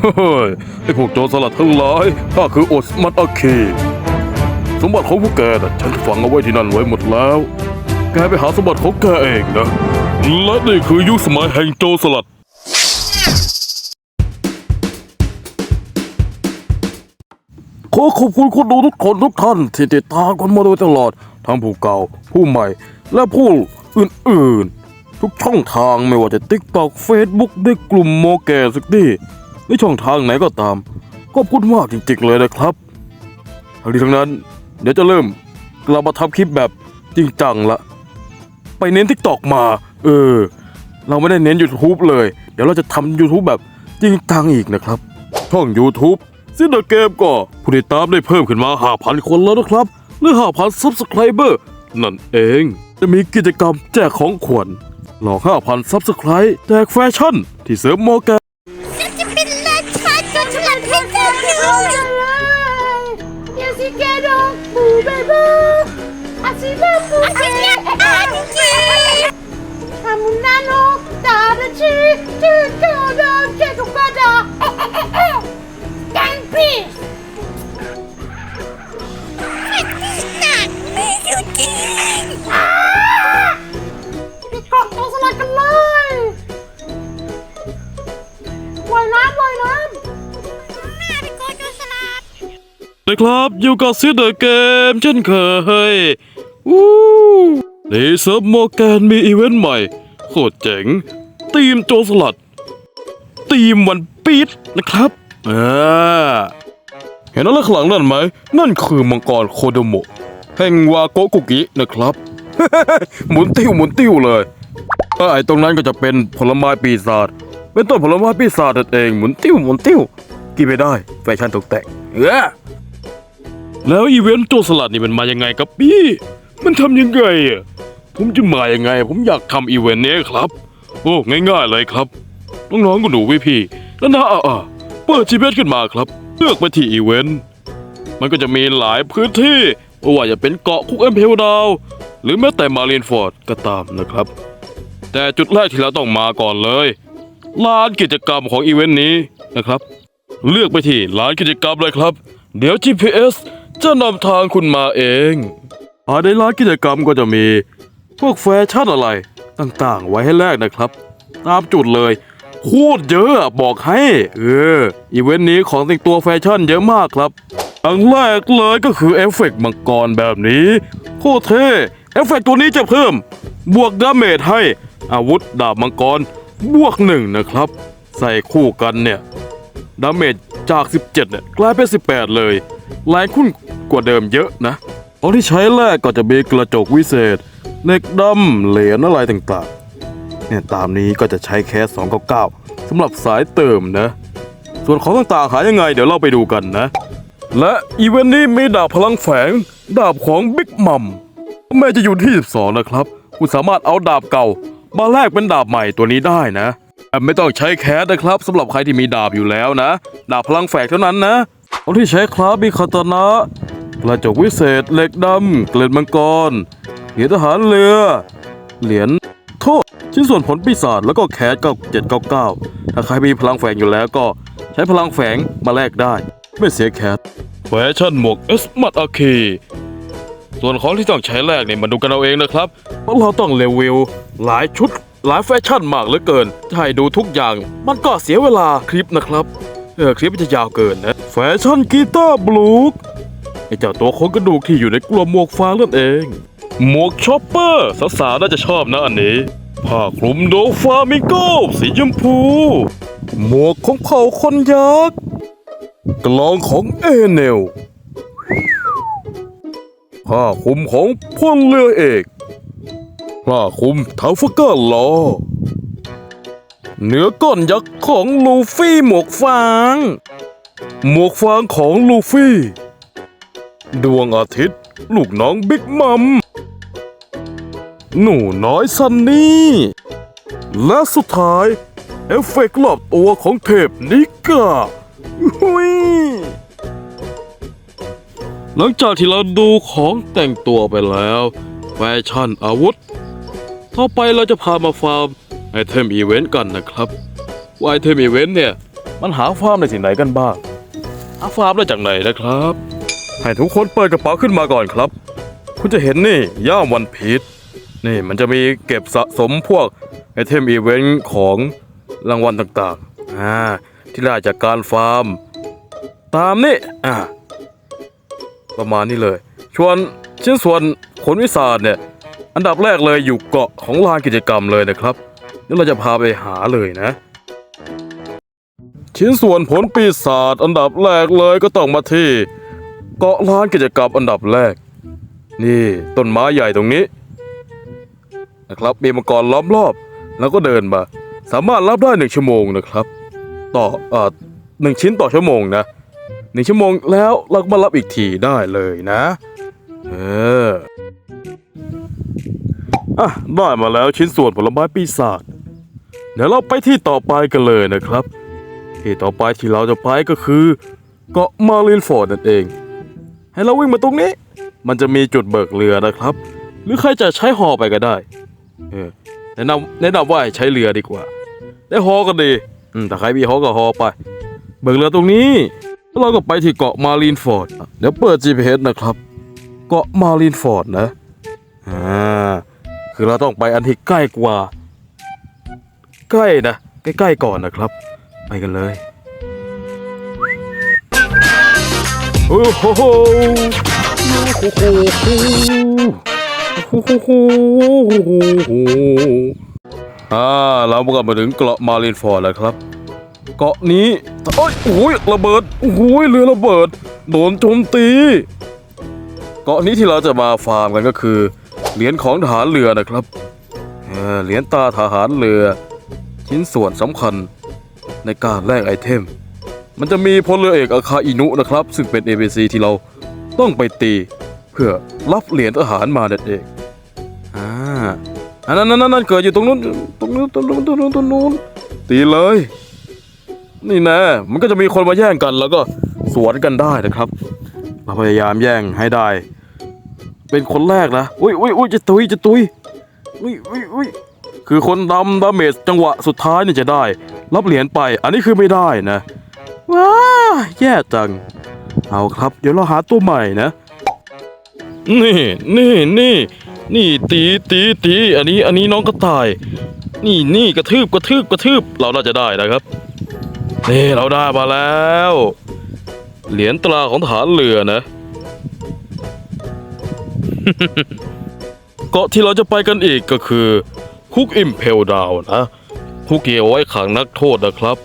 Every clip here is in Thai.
เฮ้ยไอ้พวกโจรสลัดทั้งหลายข้าคือโอสมัตอาคี สมบัติของพวกแกน่ะฉันฝังเอาไว้ที่นั่นไว้หมดแล้ว แกไปหาสมบัติของแกเองนะ และนี่คือยุคสมัยแห่งโจรสลัด ขอขอบคุณคนดูทุกคนทุกท่านที่ติดตามกันมาโดยตลอด ทั้งผู้เก่า ผู้ใหม่ และผู้อื่นๆ ทุกช่องทางไม่ว่าจะ TikTok Facebook ในกลุ่มโมแกสักดี หรือช่องทางไหนก็ตาม ขอบคุณมากจริงๆเลยนะครับทั้งนี้ทั้งนั้น เดี๋ยวจะเริ่มกลับมาทำคลิปแบบจริงจังละ ไปเน้น TikTok มา เออ เราไม่ได้เน้น YouTube เลย เดี๋ยวเราจะทำ YouTube แบบจริงจังอีกนะครับ ช่อง YouTube ซินเดอร์เกมก็ผู้ติดตามได้เพิ่มขึ้นมา 5,000 คนแล้วนะครับ หรือ 5,000 Subscriber นั่นเอง จะมีกิจกรรมแจกของขวัญหลอก 5,000 Subscribe แจกแฟชั่น ที่เสริมโมแก น้าเป็นโกโจรสลัดนะครับอยู่กับซินเดอร์เกมเช่นเคยวู้ในเซิร์ฟโมแกนมีอีเวนต์ใหม่ โคตรเจ๋ง ทีมโจรสลัดทีมวันปีดนะครับอ่าเห็นอะไรข้างหลังนั่นไหม นั่นคือมังกรโคโดโมะแห่งวาโกกุกินะครับ หมุนติ้วหมุนติ้วเลยไอ้ตรงนั้นก็จะเป็นผลไม้ปีศาจเป็นต้นผลไม้ปีศาจนั่นเองหมุนติ้วหมุนติ้วกินไม่ได้แฟชั่นตกแต่งเออแล้วอีเวนต์โจสลัดนี่มันมายังไงครับพี่ มันทำยังไงอะผมจะมายังไง ผมอยากทำอีเวนต์นี้ครับ โอ้ง่ายๆเลยครับ น้องๆก็หนูพี่พี่ๆแล้วนะอ่าเปิดชีเบสขึ้นมาครับ เลือกไปที่อีเวนต์ มันก็จะมีหลายพื้นที่ไม่ว่าจะเป็นเกาะคุกเอ็มเพลดาว หรือแม้แต่มาเรียนฟอร์ดก็ตามนะครับ แต่จุดแรกที่เราต้องมาก่อนเลยลานกิจกรรมของอีเวนต์นี้นะครับ เลือกไปที่ลานกิจกรรมเลยครับ เดี๋ยว GPS จะนำทางคุณมาเองภายในลานกิจกรรมก็จะมี พวกแฟชั่นอะไร ต่างๆ ไว้ให้แลกนะครับ ตามจุดเลยโคตรเยอะบอกให้ เออ อีเวนต์นี้ของแต่งตัวแฟชั่นเยอะมากครับอันแรกเลยก็คือเอฟเฟกต์มังกรแบบนี้ โคตรเท่เอฟเฟกต์ตัวนี้จะเพิ่ม บวกดาเมจให้อาวุธดาบมังกร บวกหนึ่งนะครับ ใส่คู่กันเนี่ย ดาเมจจาก 17เนี่ยกลายเป็น 18 เลยแรงขึ้นกว่าเดิมเยอะนะของที่ใช้แรกก็จะมีกระจกวิเศษ เหล็กดำเหรียญอะไรต่างๆ เนี่ยตามนี้ก็จะใช้แค่299สำหรับสายเติมนะ ส่วนของต่างๆหายังไง เดี๋ยวเราไปดูกันนะ และอีเวนต์นี้มีดาบพลังแฝง ดาบของบิ๊กมัมแม้จะอยู่ที่12นะครับ คุณสามารถเอาดาบเก่า มาแลกเป็นดาบใหม่ตัวนี้ได้นะแต่ไม่ต้องใช้แคสนะครับสำหรับใครที่มีดาบอยู่แล้วนะ ดาบพลังแฝงเท่านั้นนะเอาที่ใช้คราฟมีคาตานะกระจกวิเศษเหล็กดำเกล็ดมังกร เหรียญทหารเรือ เหรียญโทษ ชิ้นส่วนผลปีศาจแล้วก็แคสก็799 ถ้าใครมีพลังแฝงอยู่แล้วก็ใช้พลังแฝงมาแลกได้ ไม่เสียแคสแฟชั่นหมวกเอสมัดอาคีส่วนของที่ต้องใช้แลกเนี่ยมาดูกันเอาเองนะครับเพราะเราต้องเลเวลหลายชุดหลายแฟชั่นมากเหลือเกินจะให้ดูทุกอย่าง มันก็เสียเวลาคลิปนะครับ เออคลิปมันจะยาวเกินนะ แฟชั่นกีตาร์บลูกไอเจ้าตัวโครงกระดูกที่อยู่ในกลัวหมวกฟางนั่นเอง หมวกช็อปเปอร์สาวๆน่าจะชอบนะอันนี้ ผ้าคลุมโดฟามิโก้สีชมพู หมวกของเผ่าคนยักษ์ กลองของเอเนล ผ้าคลุมของพลเรือเอก ผ้าคลุมทาวฟก้าลอเนื้อก้อนยักษ์ของลูฟี่หมวกฟาง หมวกฟางของลูฟี่ ดวงอาทิตย์ ลูกน้องบิ๊กมัม หนูน้อยซันนี่ และสุดท้าย เอฟเฟกต์รอบตัวของเทพนิกาหุยหลังจากที่เราดูของแต่งตัวไปแล้ว แฟชั่นอาวุธ ต่อไปเราจะพามาฟาร์มไอเทมอีเวนต์กันนะครับ ว่าไอเทมอีเวนต์เนี่ย มันหาฟาร์มในที่ไหนกันบ้างหาฟาร์มได้จากไหนนะครับ ให้ทุกคนเปิดกระเป๋าขึ้นมาก่อนครับ คุณจะเห็นนี่ย่ามวันพีช นี่มันจะมีเก็บสะสมพวกไอเทมอีเวนต์ของรางวัลต่างๆอ่าที่ได้จากการฟาร์ม ตามนี่อ่าประมาณนี้เลยชวนชิ้นส่วนขนวิสาดเนี่ยอันดับแรกเลยอยู่เกาะของลานกิจกรรมเลยนะครับเดี๋ยวเราจะพาไปหาเลยนะ ชิ้นส่วนผลปีศาจอันดับแรกเลยก็ต้องมาที่ เกาะลานกิจกรรมอันดับแรก นี่ต้นไม้ใหญ่ตรงนี้ นะครับมีมังกรล้อมรอบ แล้วก็เดินมา สามารถรับได้หนึ่งชั่วโมงนะครับ ต่อเอ่อหนึ่งชิ้นต่อชั่วโมงนะหนึ่งชั่วโมงแล้วเราก็มารับอีกทีได้เลยนะเอออะได้มาแล้วชิ้นส่วนผลไม้ปีศาจเดี๋ยวเราไปที่ต่อไปกันเลยนะครับ ที่ต่อไปที่เราจะไปก็คือเกาะมารินฟอร์ดนั่นเอง ให้เราวิ่งมาตรงนี้ มันจะมีจุดเบิกเรือนะครับ หรือใครจะใช้หอไปก็ได้ เออแนะนำแนะนำว่าให้ใช้เรือดีกว่า ได้ฮอก็ดี อืมแต่ใครมีฮอก็ฮอไป เบิกเรือตรงนี้แล้วเราก็ไปที่เกาะมารีนฟอร์ดเดี๋ยวเปิด GPS นะครับ เกาะมารีนฟอร์ดนะ อ่า คือเราต้องไปอันที่ใกล้กว่า ใกล้นะ ใกล้ๆก่อนนะครับ ไปกันเลย โอ้โหโอ้โห อ่าเราก็มาถึงเกาะมารินฟอร์ดแล้วครับ เกาะนี้โอ้ยโอ้ยระเบิดโอ้ยเรือระเบิด โดนโจมตี เกาะนี้ที่เราจะมาฟาร์มกันก็คือ เหรียญของทหารเรือนะครับเออเหรียญตาทหารเรือ ชิ้นส่วนสำคัญในการแลกไอเทม มันจะมีพลเรือเอกอาคาอินุนะครับ ซึ่งเป็น ABC ที่เราต้องไปตี พื่อรับเหรียญทหารมาเด็ดเองอ่าอันนั้นนั่นนั่นเกิดอยู่ตรงนู้นตรงนู้นตรงนู้นตรงนู้นตรงนู้นตีเลย นี่แน่มันก็จะมีคนมาแย่งกันแล้วก็สวนกันได้นะครับ เราพยายามแย่งให้ได้ เป็นคนแรกนะอุ้ยอุ้ยอุ้ยจะตุยจะตุยอุ้ยอุ้ยอุ้ยคือคนดำดาเมจจังหวะสุดท้ายนี่จะได้ รับเหรียญไป อันนี้คือไม่ได้นะว้าแย่จัง เอาครับ เดี๋ยวเราหาตัวใหม่นะ นี่นี่นี่นี่ตีตีตีอันนี้อันนี้น้องกระต่าย นี่นี่กระทืบกระทืบกระทืบเราน่าจะได้นะครับนี่เราได้มาแล้ว เหรียญตราของทหารเรือนะเกาะที่เราจะไปกันอีกก็คือคุกอิมเพลดาวนะคุกเกี่ยวไว้ขังนักโทษนะครับ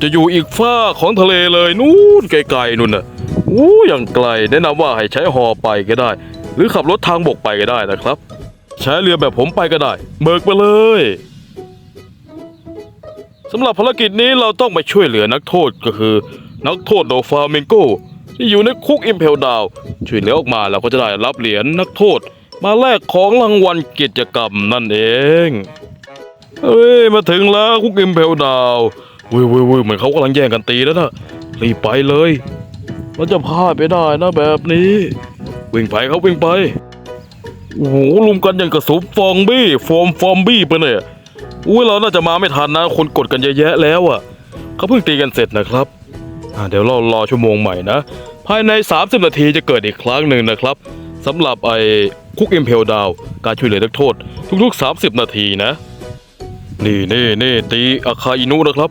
จะอยู่อีกฝ้าของทะเลเลยนู่นไกลๆนู่นน่ะ อู้อย่างไกลแนะนำว่าให้ใช้หอไปก็ได้ หรือขับรถทางบกไปก็ได้นะครับ ใช้เรือแบบผมไปก็ได้เบิกไปเลยสำหรับภารกิจนี้เราต้องไปช่วยเหลือนักโทษก็คือ นักโทษโดฟาเมงโกที่อยู่ในคุกอิมเพลดาวช่วยเหลือออกมาเราก็จะได้รับเหรียญนักโทษ มาแลกของรางวัลกิจกรรมนั่นเองเอ้ยมาถึงแล้วคุกอิมเพลดาววุ้ยวุ้ยวุ้ยเหมือนเขากำลังแย่งกันตีแล้วนะรีบไปเลย เราจะพลาดไปได้นะแบบนี้ วิ่งไปเขาวิ่งไป โอ้โหลุมกันอย่างกระสุนฟองบี้ฟอร์มฟอร์มบี้ไปเนี่ยอุ้ยเราน่าจะมาไม่ทันนะ คนกดกันเยอะแยะแล้วอะเขาเพิ่งตีกันเสร็จนะครับอ่าเดี๋ยวเรารอชั่วโมงใหม่นะ ภายใน 30 นาทีจะเกิดอีกครั้งหนึ่งนะครับสำหรับไอ้คุกอิมเพลดาว การช่วยเหลือนักโทษ ทุกๆ 30 นาทีนะ นี่นี่นี่ตีอาคาอินุนะครับ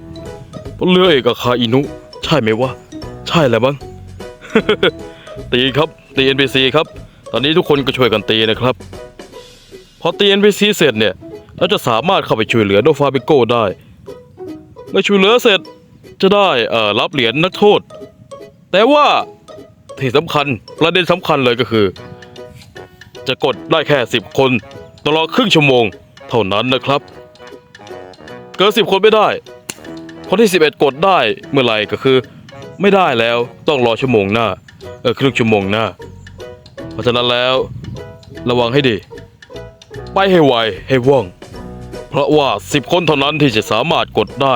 เรือเอกอาคาอินุ ใช่ไหมวะ ใช่แหละมั้ง ตีครับตี NPC ครับ ตอนนี้ทุกคนก็ช่วยกันตีนะครับ พอตี NPC เสร็จเนี่ยเราจะสามารถเข้าไปช่วยเหลือโดฟาบิโก้ได้เมื่อช่วยเหลือเสร็จจะได้เอ่อรับเหรียญนักโทษ แต่ว่าที่สำคัญประเด็นสำคัญเลยก็คือ จะกดได้แค่ 10 คนตลอดครึ่งชั่วโมงเท่านั้นนะครับ เกินสิบคนไม่ได้คนที่ 11 กดได้เมื่อไหร่ก็คือ ไม่ได้แล้ว ต้องรอชั่วโมงหน้า เออครึ่งชั่วโมงหน้า เพราะฉะนั้นแล้ว ระวังให้ดี ไปให้ไวให้ว่อง เพราะว่า10คนเท่านั้นที่จะสามารถกดได้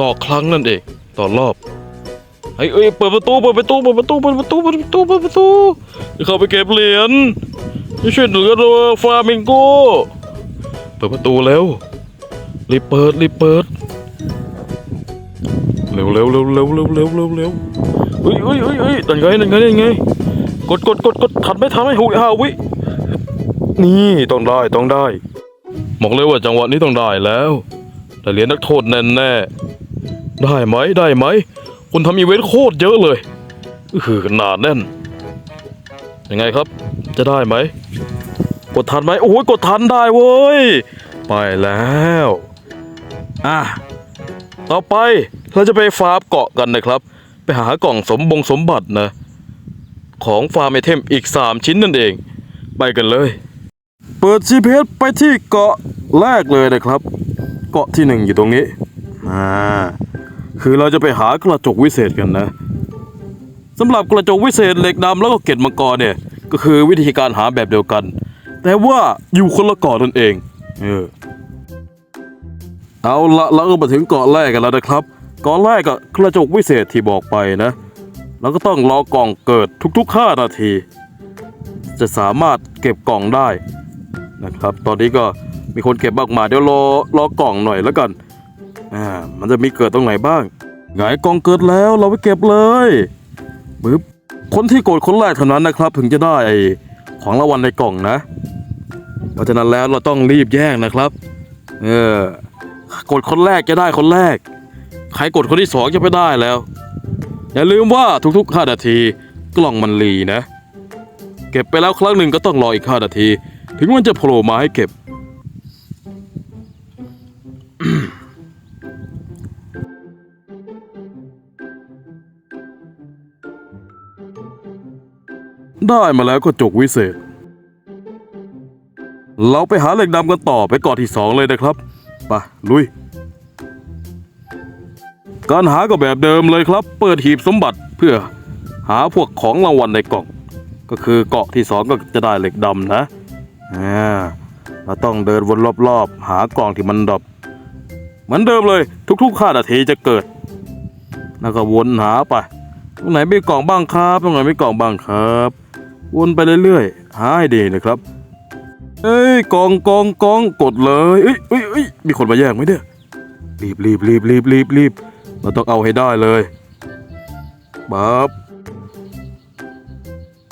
ต่อครั้งนั่นเอง ต่อรอบไอ้เอ้ยเปิดประตูเปิดประตูเปิดประตูเปิดประตูเปิดประตูเปิดประตูจะเข้าไปเก็บเหรียญช่วยเหลือตัวฟลามิงโกเปิดประตูแล้วรีบเปิดรีบเปิด เร็วเร็วเร็วเร็วเร็วเร็วเร็วเร็วเฮ้ยเฮ้ยเฮ้ยเฮ้ยนั่นไงนั่นไงนั่นไงกดกดกดกดทันไหมทันไหมหุยห้าวินี่ต้องได้ต้องได้บอกเลยว่าจังหวะนี้ต้องได้แล้วแต่เหรียญนักโทษแน่แน่ๆได้ไหมได้ไหมคุณทำอีเวนต์โคตรเยอะเลยอือหือหนาแน่นยังไงครับ จะได้ไหมกดทันไหมโอ้ยกดทันได้เว้ยไปแล้ว อะ ต่อไป เราจะไปฟาร์มเกาะกันนะครับ ไปหากล่องสมบงสมบัตินะ ของฟาร์มไอเทมอีก 3 ชิ้นนั่นเอง ไปกันเลย เปิด GPS ไปที่เกาะแรกเลยนะครับ เกาะที่หนึ่งอยู่ตรงนี้อ่าคือเราจะไปหากระจกวิเศษกันนะสำหรับกระจกวิเศษเหล็กดำแล้วก็เกล็ดมังกรเนี่ยก็คือวิธีการหาแบบเดียวกัน แต่ว่าอยู่คนละเกาะนั่นเองเออเอาละเราก็มาถึงเกาะแรกกันแล้วนะครับ กาะแรกก็กระจกวิเศษที่บอกไปนะเราก็ต้องรอกล่องเกิดทุกๆ 5 นาที จะสามารถเก็บกล่องได้นะครับ ตอนนี้ก็มีคนเก็บมากมาเดี๋ยวรอรอกล่องหน่อยแล้วกันอ่ามันจะมีเกิดตรงไหนบ้างไงกล่องเกิดแล้วเราไปเก็บเลยปึ๊บคนที่กดคนแรกเท่านั้นนะครับ ถึงจะได้ไอ้ของรางวัลในกล่องนะ เพราะฉะนั้นแล้วเราต้องรีบแย่งนะครับ เออกดคนแรกจะได้คนแรก ใครกดคนที่สองจะไม่ได้แล้ว อย่าลืมว่าทุกๆ 5 นาที กล่องมันรีนะ เก็บไปแล้วครั้งหนึ่งก็ต้องรออีก 5 นาที ถึงมันจะโผล่มาให้เก็บได้มาแล้วก็จกวิเศษ เราไปหาเหล็กดำกันต่อไปเกาะที่สองเลยนะครับ ไปลุย การหาก็แบบเดิมเลยครับ เปิดหีบสมบัติเพื่อหาพวกของรางวัลในกล่อง ก็คือเกาะที่สองก็จะได้เหล็กดำนะอ่าเราต้องเดินวนรอบๆ หากล่องที่มันดรอปเหมือนเดิมเลย ทุกๆห้านาทีจะเกิด แล้วก็วนหาไป ตรงไหนมีกล่องบ้างครับ ตรงไหนมีกล่องบ้างครับ วนไปเรื่อยๆ หาให้ดีนะครับ เอ้ยกล่องกล่องกล่องกดเลย เอ้ยเอ้ยเอ้ยมีคนมาแย่งไหมเนี่ยรีบรีบรีบรีบรีบรีบ เราต้องเอาให้ได้เลยปั๊บ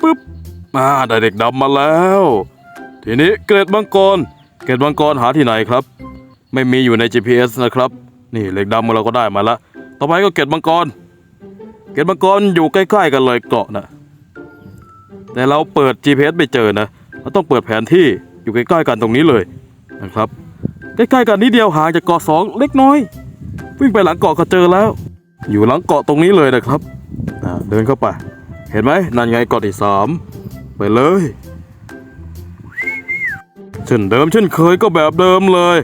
ปึ๊บอาได้เด็กดำมาแล้ว ทีนี้เกล็ดมังกร เกล็ดมังกรหาที่ไหนครับ ไม่มีอยู่ใน GPS นะครับ นี่เหล็กดำเราก็ได้มาล้วต่อไปก็เกล็ดมังกร เกล็ดมังกรอยู่ใกล้ๆกันเลยเกาะนะแต่เราเปิด GPS ไม่เจอนะเราต้องเปิดแผนที่อยู่ใกล้ๆกันตรงนี้เลยนะครับ ใกล้ๆกันนิดเดียวห่างจากเกาะสองเล็กน้อย วิ่งไปหลังเกาะก็เจอแล้ว อยู่หลังเกาะตรงนี้เลยนะครับเดินเข้าไป เห็นไหมนั่นไงเกาะที่สามไปเลยเช่นเดิมเช่นเคยก็แบบเดิมเลย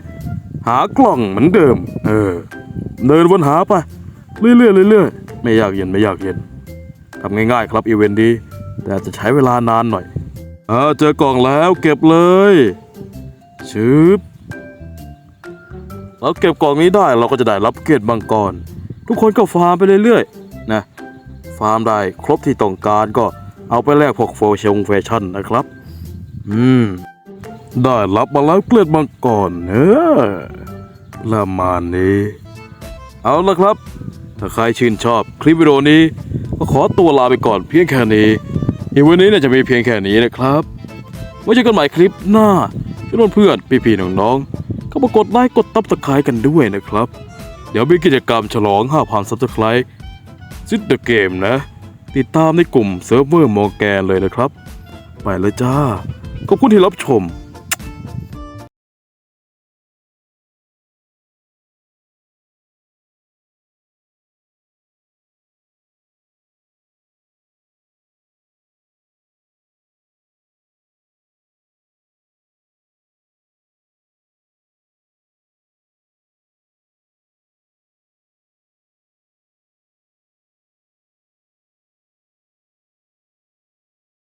หากล่องเหมือนเดิม เออ เดินวนหาไปเรื่อยๆเรื่อยๆไม่อยากเย็นไม่อยากเย็นทำง่ายๆครับอีเวนต์ดีแต่จะใช้เวลานานหน่อยเออเจอกล่องแล้วเก็บเลยชึบ เราเก็บกล่องนี้ได้เราก็จะได้รับเกรดมังกร ทุกคนก็ฟาร์มไปเรื่อยๆนะฟาร์มได้ครบที่ต้องการก็เอาไปแลกพวกโฟชงแฟชั่นนะครับ อืม ได้รับมาแล้วเกล็ดมังกรเนอะละมานนี้ เอาละครับ ถ้าใครชื่นชอบคลิปวิดีโอนี้ ก็ขอตัวลาไปก่อนเพียงแค่นี้อีวันนี้เนี่ยจะมีเพียงแค่นี้นะครับไว้เจอกันใหม่คลิปหน้าช่วยเพื่อนพี่ๆน้องๆ ก็มากดไลค์กดตับสไครต์กันด้วยนะครับ เดี๋ยวมีกิจกรรมฉลอง 5,000ซับสไครต์ซิดเดอะเกมนะ ติดตามในกลุ่มเซิร์ฟเวอร์มอร์แกนเลยนะครับ ไปเลยจ้า ขอบคุณที่รับชม